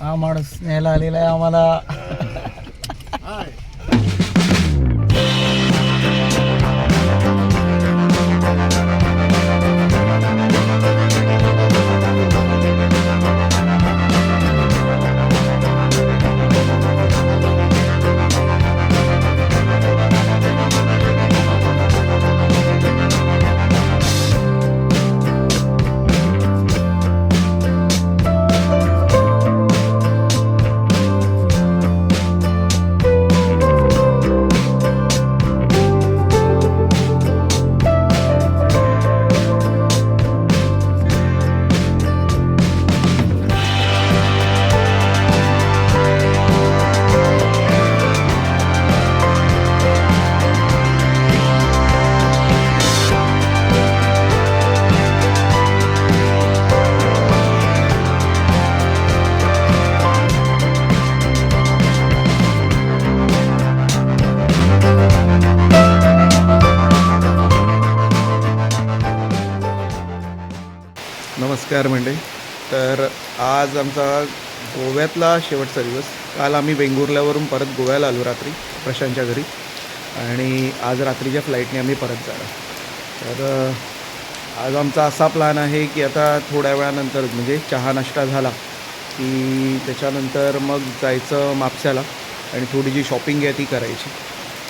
हा माणूस न्यायला आलेला आहे आम्हाला. आज आमचा गोव्यातला शेवटचा दिवस. काल आम्ही वेंगुर्ल्यावरून परत गोव्याला आलो रात्री प्रशांतच्या घरी. आणि आज रात्रीच्या फ्लाईटने आम्ही परत जाणार. तर आज आमचा असा प्लॅन आहे की आता थोड्या वेळानंतर म्हणजे चहा नाश्ता झाला की त्याच्यानंतर मग जायचं मापस्याला आणि थोडी जी शॉपिंग आहे ती करायची.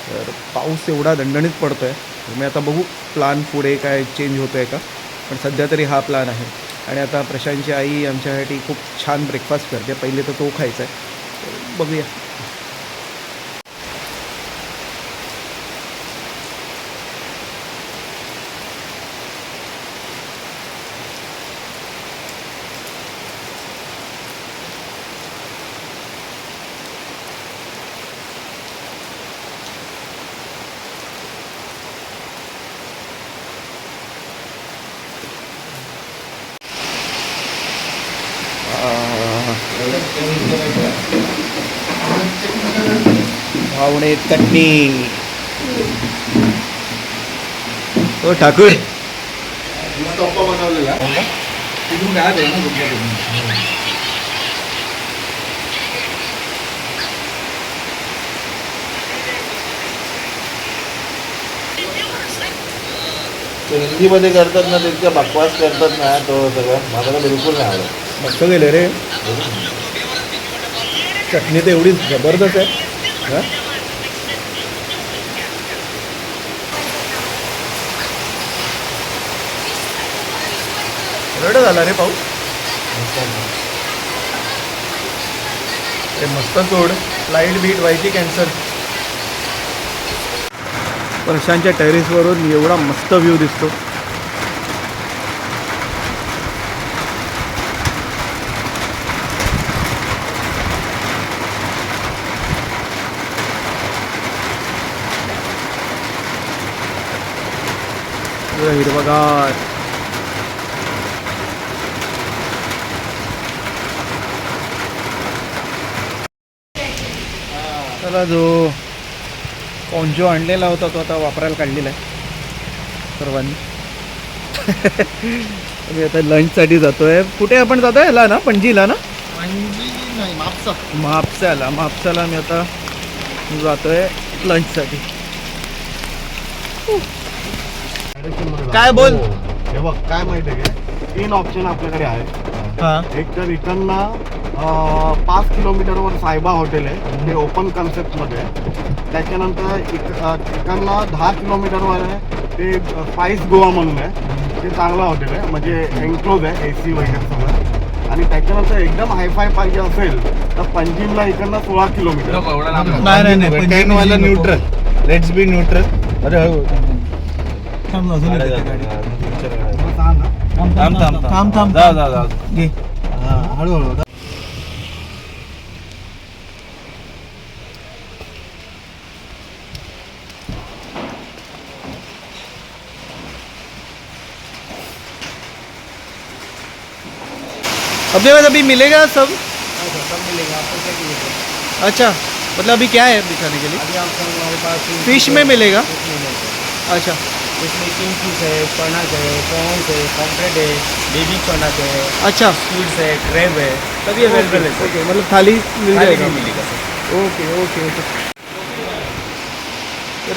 तर पाऊस एवढा दणदणीत पडतो आहे मी आता बघू प्लान पुढे काय चेंज होतो आहे का. पण सध्या तरी हा प्लान आहे. आणि आता प्रशांतची आई आमच्यासाठी खूप छान ब्रेकफास्ट करते. पहिले तर तो खायचा आहे. बघूया. भावणे चटणी हो ठाकूर. ते हिंदीमध्ये करतात ना तितकं बकवास करतात ना तो सगळं. मला बिलकुल नाही आवडत. मस्त गेले रे. चटणी तर एवढी जबरदस्त आहे. हा? रड झाला रे पाऊस ते मस्त सोड लाइट बीट व्हायची कॅन्सल वर्षांच्या टेरेसवरून एवढा मस्त व्ह्यू दिसतो. हिरवगार चला जो पोंचो आणलेला होता तो आता वापरायला काढलेला आहे. सर्वांनी. मी आता लंचसाठी जातोय. कुठे आपण जातो ह्याला ना? पणजीला ना? नाही मापसा म्हापसाला म्हापसाला मी आता जातोय लंचसाठी काय बोल? हे. बघ काय माहिती आहे का? तीन ऑप्शन आपल्याकडे आहे हां. एक तर इकडनं अं, पाच किलोमीटरवर सायबा हॉटेल आहे. ते ओपन कन्सेप्टमध्ये आहे. त्याच्यानंतर इक अं, इकडनं दहा किलोमीटरवर आहे. ते स्पाइस गोवा म्हणून आहे. ते चांगलं हॉटेल आहे. म्हणजे एन्क्लोज आहे ए सी वगैरे सगळं. आणि त्याच्यानंतर एकदम हायफाय पाहिजे असेल तर पंजिमला इकडनं सोळा किलोमीटर. नाही नाही नाही. टेन वाला न्यूट्रल लेट्स बी न्यूट्रल अरे हो. थांब अजून येते गाडी. थांब थांब थांब थांब थांब जा जा जा घे. हळूहळू अपने पास अभी मिलेगा सब? अच्छा मतलब अभी क्या है दिखाने के लिए? अभी आपको हमारे पास फ़िश में मिलेगा। अच्छा। इसमें किंग फ़िश है चौनाक है प्रॉन्स है पॉम्प्लेट है बेबी चौनाक है अच्छा। स्क्विड्स है क्रेब है सभी अवेलेबल है ओके मतलब थाली मिल जाएगा। मिलेगा sir okay okay okay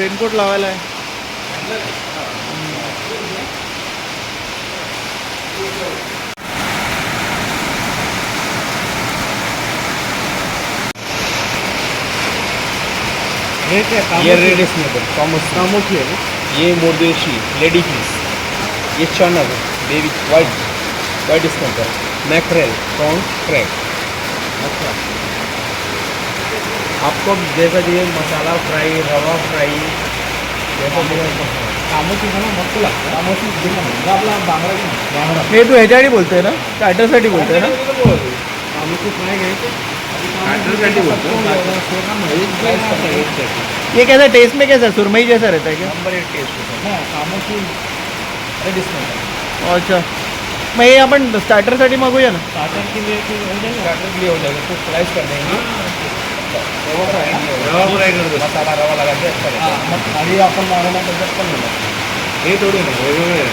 raincoat लावायला आहे ये रेड स्नेपर थॉमस कामोठी आहे ना? ये मोरदेशी लेडी फिश ये चौनाक baby white white snapper mackerel prawn crab अच्छा। आपको जैसा चाहिए मसाला फ्राई रवा फ्राई जैसा कामोची म्हणा मस्त लागतं कामोची आपला बांगडा बांगडा हे तू ह्याच्यासाठी बोलतोय ना स्टार्टरसाठी बोलतोय ना। कामोठी फ्राय घ्यायची ये कैसा टेस्ट में कैसा सुरमई जैसा रहता है क्या? नंबर एक टेस्ट है। अच्छा। मग हे आपण स्टार्टरसाठी मागूया ना? स्टार्टर के लिए तो हो जाएगा। स्टार्टर के लिए हो जाएगा तो स्लाइस कर देंगे। रवा फ्राई रवा फ्राई कर दो मसाला रवा लगा के अच्छा है। मग थाळी आपण मारायला त्याच्यात पण हे थोडी नाही वेगवेगळे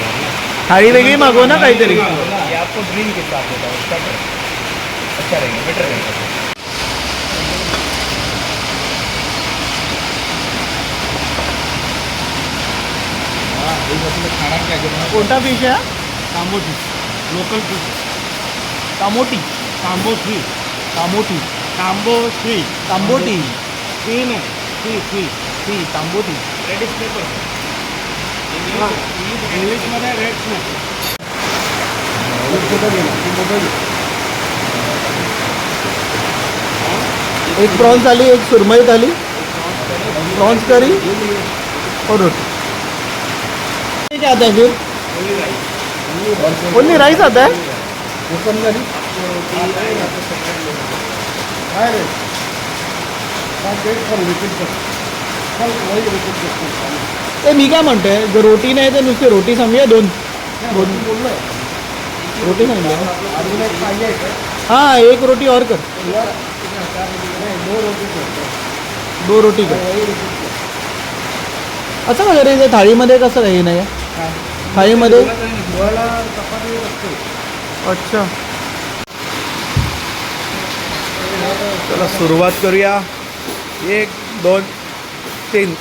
थाळी वेगळी मागव ना काहीतरी? ये आपको ड्रिंक के साथ होता है स्टार्टर अच्छा रहेगा बेटर रहेगा। खाना क्या करना कोणता फिश आहे कामोठी. Local fish कामोटी. कांबोठी कामोटी कांबोठी तांबोटी ती नाही ती ती ती तांबोटी रेड स्नेपर इंग्लिशमध्ये रेड स्नेक एक प्रॉन्स आली एक सुरमई थाली प्रॉन्स करी और रोटी. क्या आता है फिर? ओनली राइस आता है? काय रे काय वेट कर रिपीट कर चल वही रिपीट कर ते मी काय म्हणतोय? जर रोटी नाही तर नुसती रोटी सांगूया दोन दोन बोललोय रोटी सांगूया अजून एक पाहिजे का हाँ एक रोटी और कर. नाही दो रोटी करतो दो रोटी कर. असं का रे ते थाळीमध्ये कसं हे नाही? आहे? थाळीमध्ये चपाती असते अच्छा. चला सुरुवात करूया. एक दोन तीन.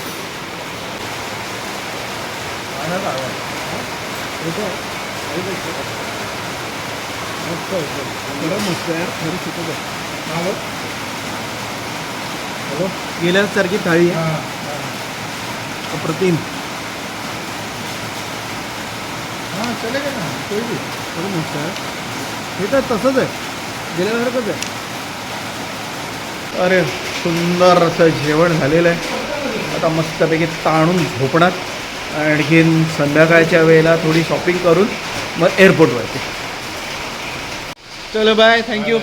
गेल्यासारखी थाळी आहे. अप्रतिम. हां चलेगा ना कोई भी आहे हे तर तसंच आहे गेल्यासारखंच आहे अरे सुंदर असं जेवण झालेलं आहे. आता मस्तपैकी ताणून झोपणार. आणखीन संध्याकाळच्या वेळेला थोडी शॉपिंग करून मग एअरपोर्टवरती चलो bye thank you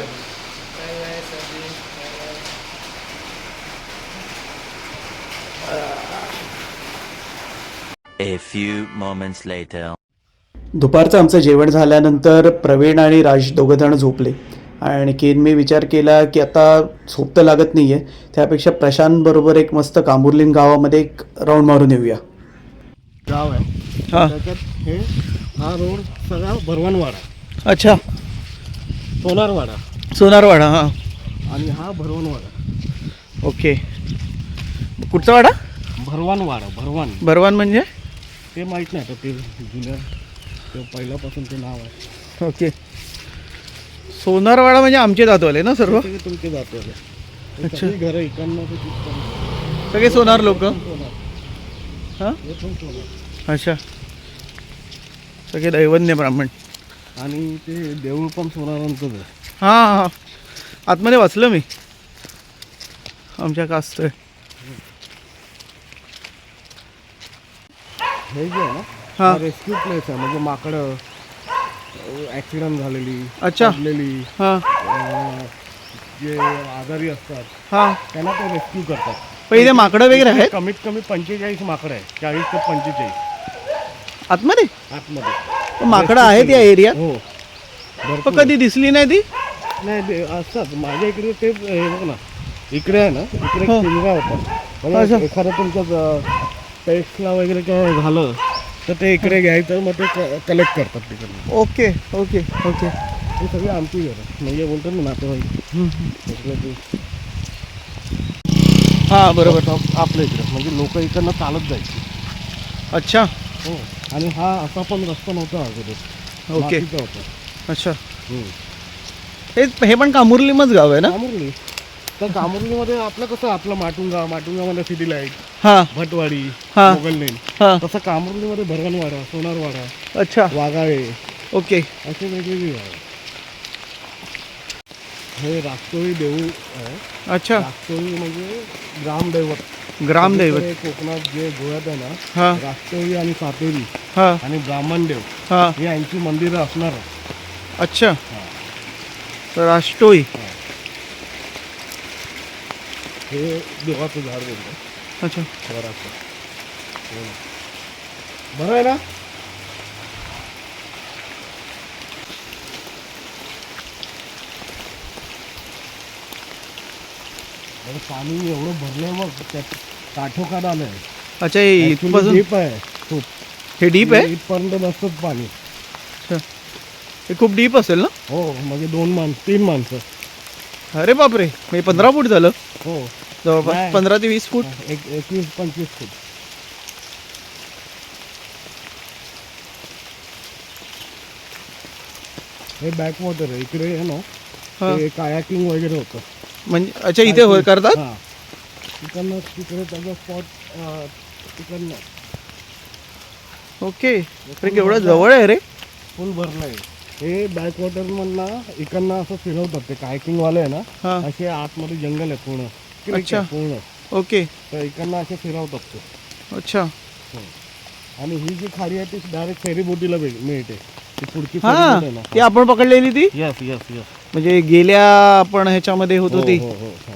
A few moments later. दुपारचं आमचं जेवण झाल्यानंतर प्रवीण आणि राज दोघंजण झोपले. आणखीन मी विचार केला की आता झोप तर लागत नाही आहे त्यापेक्षा प्रशांतबरोबर एक मस्त कांबुर्लीन गावामध्ये एक राऊंड मारून येऊया. गाव आहे. हां. त्याच्यात हे हा रोड सगळा भरवणवाडा. अच्छा. सोनारवाडा. सोनारवाडा हां. आणि हा भरवणवाडा. ओके. कुठचा वाडा? भरवानवाडा भरवान बरवान म्हणजे? ते माहीत नाही आता ते जुन्या पहिल्यापासून ते नाव आहे. ओके. सोनारवाडा म्हणजे आमचे दातवाले ना सर्व? ते तुमचे जातो अच्छा. सगळी घरं इकडनं ते तिकडनं. सगळे सोनार लोक? सोनार. हां? हे पण सोनार. अच्छा. सगळे दैवन्य ब्राह्मण. आणि ते देऊळ पण सोनारांचंच आहे. हां हां. आतमध्ये वाचलं मी. आमच्या कास्त हे जे आहे ना हां. रेस्क्यू प्लेस आहे. म्हणजे माकडं ॲक्सिडेंट झालेली अच्छा. पडलेली हां. अं, जे आजारी असतात हां. त्यांना ते रेस्क्यू करतात. पण इथे माकडं वगैरे आहेत? कमीत कमी पंचेचाळीस माकडं आहे चाळीस ते पंचेचाळीस. आतमध्ये? आतमध्ये. पण माकडं आहेत या एरियात हो. पण भरपूर कधी दिसली नाही ती? नाही ते असतात. माझ्या इकडे ते हे बघ ना इकडे आहे ना इकडे हो. पिंजरा होता. एखादं तुमचं पेट्सला वगैरे काय झालं तर ते इकडे घ्यायचं मग ते कलेक्ट करतात तिकडे ओके ओके ओके. हे सगळे आमची घरं म्हणजे बोलतो ना नातेवाईक. हां बरोबर. आपल्या इकडे. म्हणजे लोक इकडनं चालत जायची. अच्छा. हो. आणि हा असा पण रस्ता नव्हता अगोदर. ओके. मातीचा होता. अच्छा. हम्म. हे हे पण कामुर्लीमच गाव आहे ना? कामुर्ली. तर कामुर्लीमध्ये आपलं कसं आपलं माटुंगा माटुंगामध्ये सिटी लाइट हां. भटवाडी हा. मोगल लेन हां. तसं कामुर्लीमध्ये भरणवाडा सोनारवाडा अच्छा. वाघाळे ओके. असे वेगवेगळे गाव. हे राष्ट्रोळी देऊळ आहे. अच्छा. राष्ट्रोळी म्हणजे ग्रामदैवत ग्रामदैवत कोकणात जे गोव्यात आहे ना हां. राष्ट्रोळी आणि सातेरी हां. आणि ब्राह्मणदेव हां. ही यांची मंदिरं असणार. अच्छा. तर राष्ट्रोई हे झाड बोलतो. अच्छा. वराचं हो ना. बरं आहे ना? अरे पाणी एवढं भरलंय मग त्यात काठोकाठ आलंय. अच्छा हे इथपासून डीप आहे. खूप. हे डीप आहे? इथपर्यंत नसतंच पाणी. हे खूप डीप असेल ना? हो म्हणजे दोन माणसं तीन माणसं. अरे बापरे म्हणजे पंधरा फूट झालं? हो. जवळपास नाही. पंधरा ते वीस फूट? एक एकवीस पंचवीस फूट. हे बॅक वॉटर आहे. इकडे आहे ना हा. ते कायाकिंग वगैरे होतं. म्हणजे अच्छा इथे होय करतात? हा. तिकडनं तिकडे त्याचा स्पॉट तिकडनं. ओके. अरे केवढं जवळ आहे रे. फुल भरलंय. हे बॅक वॉटर मधनं इकडनं असं फिरवतात ते कायकिंग वाले आहे ना हा. असे आतमध्ये जंगल आहे पूर्ण. creek अच्छा. पूर्ण. ओके. तर इकडनं असे फिरवतात ते. अच्छा. आणि ही जी खाडी आहे ती डायरेक्ट फेरी बोटीला भेट- मिळते. ती पुढची हा. ferry boat आहे ना. ती आपण पकडलेली ती? यस यस यस म्हणजे गेल्या आपण ह्याच्यामध्ये होतो ती हो हो हो.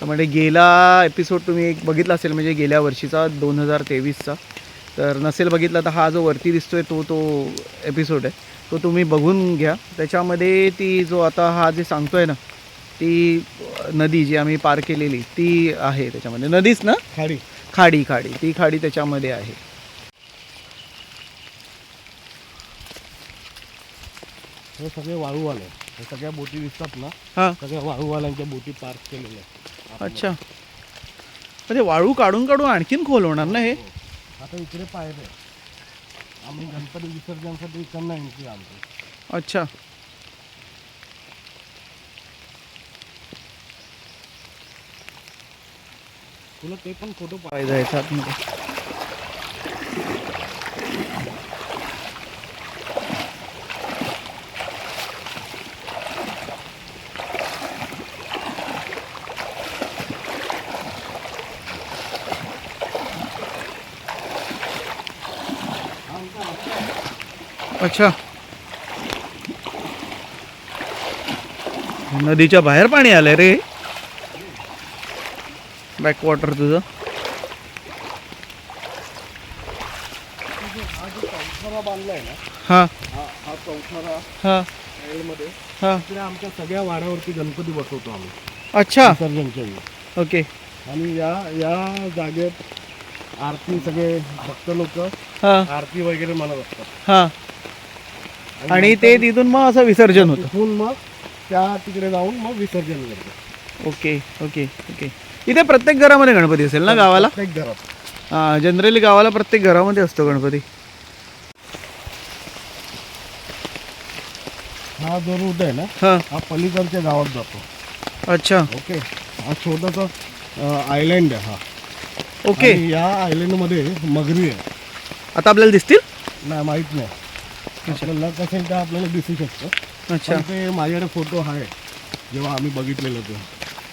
तर म्हणजे गेला एपिसोड तुम्ही एक बघितला असेल म्हणजे गेल्या वर्षीचा दोन हजार तेवीसचा. तर नसेल बघितला तर हा जो वरती दिसतोय तो तो एपिसोड आहे. तो तुम्ही बघून घ्या. त्याच्यामध्ये ती जो आता हा जे सांगतोय ना ती नदी जी आम्ही पार केलेली ती आहे त्याच्यामध्ये. नदीच ना? खाडी. खाडी खाडी. ती खाडी त्याच्यामध्ये आहे. हे सगळे वाळूवाले हे सगळ्या बोटी दिसतात ना हां. सगळ्या वाळूवाल्यांच्या बोटी पार्क केलेल्या आहेत. अच्छा. म्हणजे वाळू काढून काढून आणखीन खोल होणार ना हे. आता इकडे पायरे आम्ही गणपती विसर्जनसाठी इकडनं एंट्री आणतो अच्छा. तुला ते पण फ़ोटो पाहिजे आहे आतमध्ये अच्छा. नदीच्या बाहेर पाणी आलंय रे. बॅकवॉटर तुझं. हां. हा. हा. आमच्या सगळ्या वाड्यावरती गणपती बसवतो आम्ही. अच्छा. विसर्जनच्या वेळी. ओके. आणि या या जागेत आरती सगळे भक्त लोक हां. आरती वगैरे म्हणत असतात. हां. आणि ते तिथून मग असं विसर्जन होतं. तिथून मग त्या तिकडे जाऊन मग विसर्जन करतो. Okay okay okay. इथे प्रत्येक घरामध्ये गणपती असेल ना गावाला? प्रत्येक घरात. हां जनरली गावाला प्रत्येक घरामध्ये असतो गणपती. हा जो रूट आहे ना हां. हा पलीकडच्या गावात जातो. अच्छा. ओके. हा छोटासा आयलँड आहे हा. ओके. आणि या आयलँडमध्ये मगरी आहे. आता आपल्याला दिसतील? नाही माहीत नाही. आपल्याला कसं आहे ते आपल्याला दिसू शकतं. अच्छा. पण ते माझ्याकडे फोटो आहे जेव्हा आम्ही बघितलेलं ते.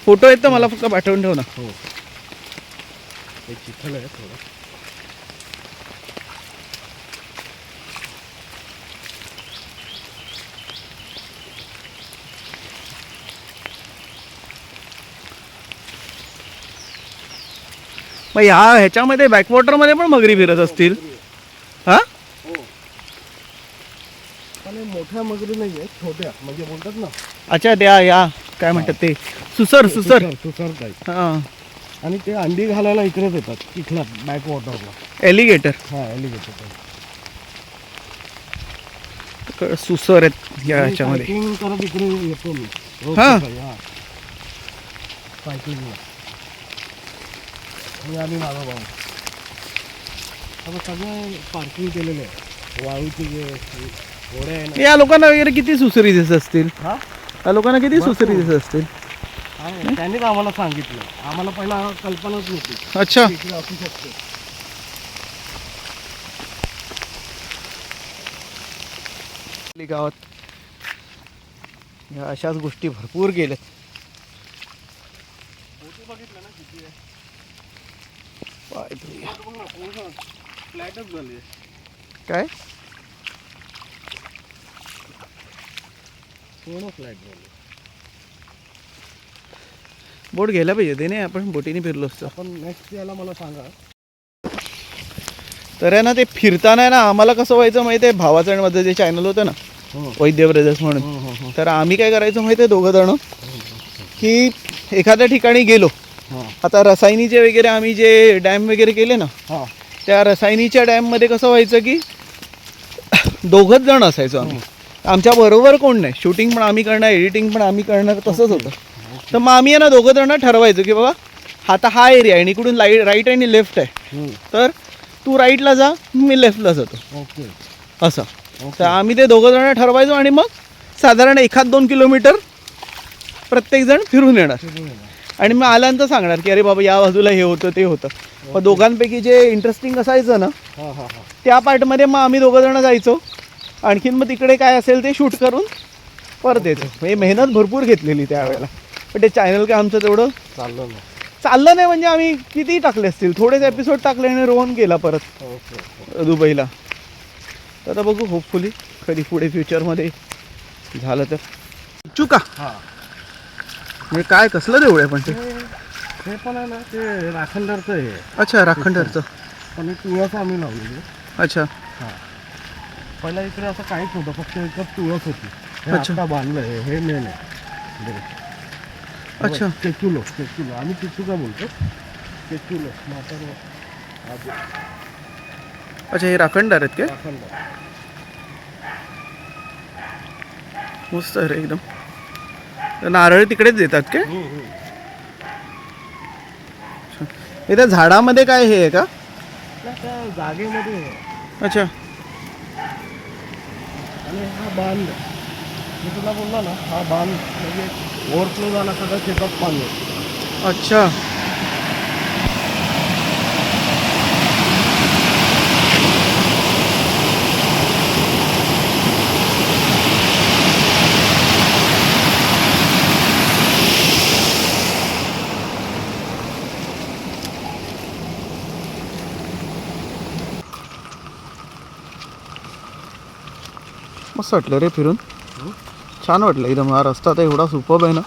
फोटो आहेत तर मला फक्त पाठवून ठेव ना. हो. ते चिखल आहे थोडं. मग ह्या ह्याच्यामध्ये बॅकवॉटरमध्ये पण मगरी फिरत असतील हां पण हे मोठ्या मगरी नाही आहेत छोट्या. म्हणजे बोलतात ना. अच्छा त्या या काय म्हणतात ते? सुसर सुसर. सुसर टाईप हां. आणि ते अंडी घालायला इकडेच येतात चिखलात बॅक वॉटरला एलिगेटर हा एलिगेटर सुसर आहेत या ह्याच्यामध्ये. सायकलिंग करत इकडे येतो मी. रोज हा. सकाळी, हा. सायकलिंगला मी आणि माझा भाऊ. आता सगळं पार्किंग केलेलं आहे वाळूची जे या लोकांना वगैरे किती सुसरी दिसत असतील? हा? या लोकांना किती सुसरी दिसत असतील? आहे, त्यांनीच आम्हाला सांगितलं? आम्हाला पहिला कल्पनाच नव्हती. अच्छा. इकडे असू शकते. आपली गावात या अशाच गोष्टी भरपूर गेल्यात. पाय फ्लॅटच झाली काय? बोट घ्यायला पाहिजे ते नाही आपण बोटीने फिरलो असतो. आपण नेक्स्ट याला मला सांगा. तर आहे ना ते फिरताना आहे ना आम्हाला कसं व्हायचं माहिती आहे भावाचं माझं जे चॅनल होतं ना हो. वैद्य ब्रदर्स म्हणून. तर आम्ही काय करायचो माहिती आहे दोघं जण की एखाद्या ठिकाणी गेलो. हां. आता रसायनीचे वगैरे आम्ही जे डॅम वगैरे केले ना हां. त्या रसायनीच्या डॅममध्ये कसं व्हायचं की दोघंच जण असायचो आम्ही. आमच्या बरोबर कोण नाही. शूटिंग पण आम्ही करणार एडिटिंग पण आम्ही करणार तसंच होतं. तर मग आम्ही आहे ना दोघं जण ठरवायचो की बाबा आता हा एरिया आहे आणि इकडून लाइट राईट आणि लेफ्ट आहे. तर तू राईटला जा मी लेफ्टला जातो. ओके. असं. तर आम्ही ते दोघं जण ठरवायचो आणि मग साधारण एखाद दोन किलोमीटर प्रत्येकजण फिरून येणार. आणि मग आल्यानंतर सांगणार की अरे बाबा या बाजूला हे होतं ते होतं. मग दोघांपैकी जे इंटरेस्टिंग असायचं ना त्या पार्टमध्ये मग आम्ही दोघं जण जायचो. आणखीन मग तिकडे काय असेल ते शूट करून परत यायचो म्हणजे मेहनत भरपूर घेतलेली त्यावेळेला पण ते चॅनल काय आमचं तेवढं चाललं ना चाललं नाही म्हणजे आम्ही किती टाकले असतील? थोडेच एपिसोड टाकले आणि रोहन गेला परत ओके दुबईला. तर आता बघू होपफुली कधी पुढे फ्युचरमध्ये झालं तर. चुका. हां. म्हणजे काय कसलं देऊळ आहे पण ते? हे पण आहे ना ते राखणदारचं आहे. अच्छा राखंडरचं पण एक तुळस आम्ही लावलेली अच्छा. हां. पहिला इकडे असं काहीच नव्हतं फक्त एकच तुळस होती. हे अच्छा. आता बांधलं आहे हे मेन आहे. बरं. अच्छा. चेचुलो चेचुलो आम्ही चिचुका बोलतो चेचुलो म्हातारं अच्छा हे राखणदार आहेत काय? राखणदार. मस्त आहे रे एकदम. तर नारळ तिकडेच देतात काय? हे त्या झाडामध्ये काय हे आहे का? त्या त्या जागेमध्ये आहे. अच्छा. आणि हा बांध मी तुला बोलला ना हा बांध म्हणजे ओव्हरफ्लो झाला सगळं शेतात पाणी. अच्छा. मस्त वाटलं रे फिरून. छान वाटलं एकदम. हा रस्ता तर एवढा सुपब आहे ना.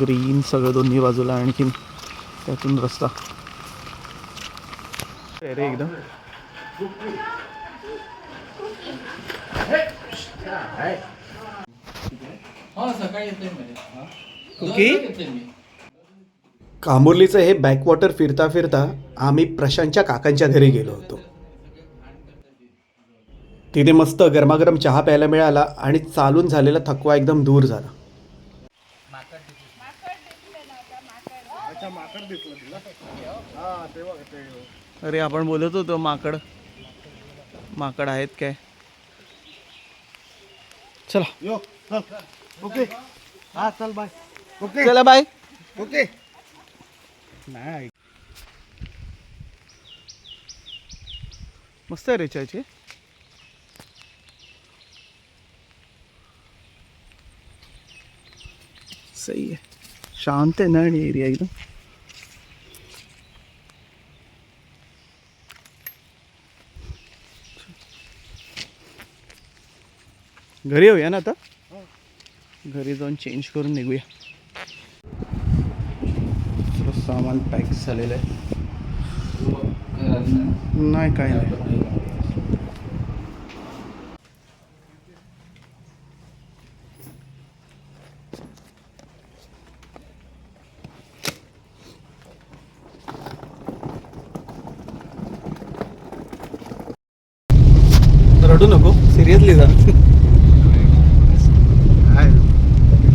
ग्रीन सगळं दोन्ही बाजूला आणखीन त्यातून रस्ता. रे एकदम. कांबोर्लीचं हे. बॅकवॉटर फिरता फिरता आम्ही प्रशांतच्या काकांच्या घरी गेलो होतो. तिथे मस्त गरमागरम चहा प्यायला मिळाला आणि चालून झालेला थकवा एकदम दूर झाला. अच्छा माकड दिसलं तुला हा ते बघ ते अरे आपण बोलत होतो माकड. माकड आहेत काय? चला. यो चल. ओके. हा चल बाय. ओके. चला बाय. ओके. नाही. मस्त आहे रे चायची सही आहे शांत आहे ना एरिया एकदम। घरी येऊया ना आता? घरी जाऊन चेंज करून निघूया। सर्व सामान पॅक झालेलं आहे। नाही काय नाही। रडू नको. सिरियसली जा.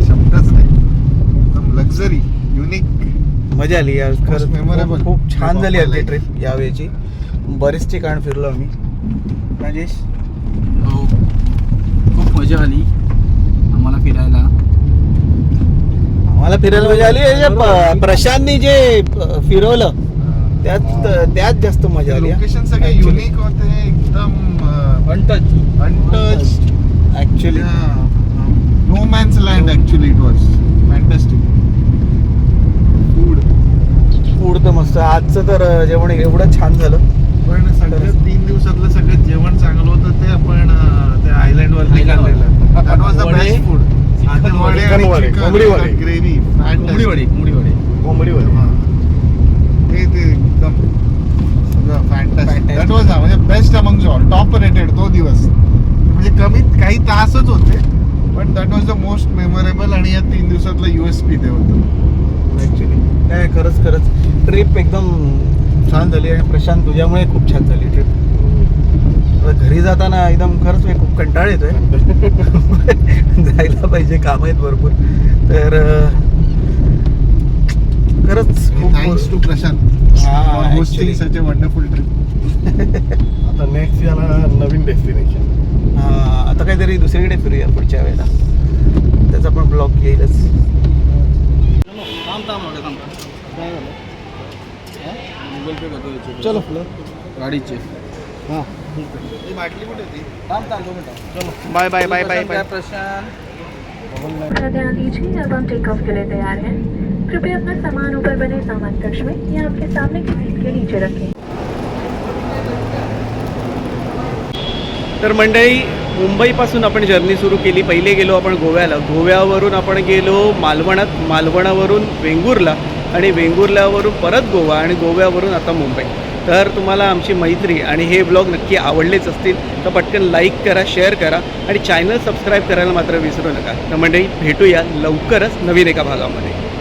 शब्दच नाही. एकदम लक्झरी युनिक मजा आली यार. खरंच memorable. खूप- खूप छान झाली आमची ट्रिप यावेळची बरेच ठिकाण फिरलो आम्ही. राजेश? हो. खूप मजा आली आम्हाला फिरायला. आम्हाला फिरायला मजा आली. हे प्रशांतनी जे फिरवलं त्यात त्यात जास्त मजा आली लोकेशन सगळे युनिक होते एकदम untouch untouch actually no man's land actually it was fantastic food food तर मस्त. आजचं तर जेवण एवढं छान झालं. पण सगळं तीन दिवसातलं सगळं जेवण चांगलं होतं ते आपण त्या आयलंड वर. दॅट वॉज द वडे, बेस्ट फूड chicken वडे, कोंबडी वडे, कोंबडी वडे. ग्रेव्ही कोंबडी वडे. कोंबडी वडे. कोंबडीवर ते ते एकदम फॅन्टॅस्टिक. दॅट वॉज म्हणजे best among all top rated तो दिवस. म्हणजे कमीत काही तासच होते पण that was the most memorable आणि या तीन दिवसातलं युएसपी ते होतं. ऍक्च्युली नाही खरंच खरंच. ट्रिप एकदम छान झाली आणि प्रशांत तुझ्यामुळे खूप छान झाली ट्रिप घरी जाताना एकदम खरंच मी खूप कंटाळ येतोय. जायला पाहिजे काम आहेत भरपूर. तर खरंच खूप thanks to Prashant. Such a wonderful trip आता नेक्स्ट याला नवीन डेस्टिनेशन हा, आता काहीतरी दुसरीकडे फिरूया पुढच्या वेळेला. त्याचा पण ब्लॉग येईलच. गुगल पे करतो. चलो गाडीचे. बाटली कुठे होती? थांब थांब दोन मिनिटं. चलो. Bye bye bye bye bye Prashant. अपना ध्यान दीजिए अब हम टेक ऑफ के लिए तैयार हैं कृपया अपना सामान ऊपर बने सामान कक्ष में या आपके सामने की सीट के नीचे रखें। तर मंडळी मुंबईपासून आपण जर्नी सुरू केली. पहिले गेलो आपण गोव्याला. गोव्यावरून आपण गेलो मालवणात. मालवणावरून वेंगुर्ला आणि वेंगुर्ल्यावरून परत गोवा आणि गोव्यावरून आता मुंबई. तर तुम्हाला आमची मैत्री आणि हे ब्लॉग नक्की आवडलेच असतील तर पटकन लाईक करा शेअर करा आणि चॅनल सबस्क्राईब करायला मात्र विसरू नका. तर मंडळी भेटूया लवकरच नवीन एका भागामध्ये.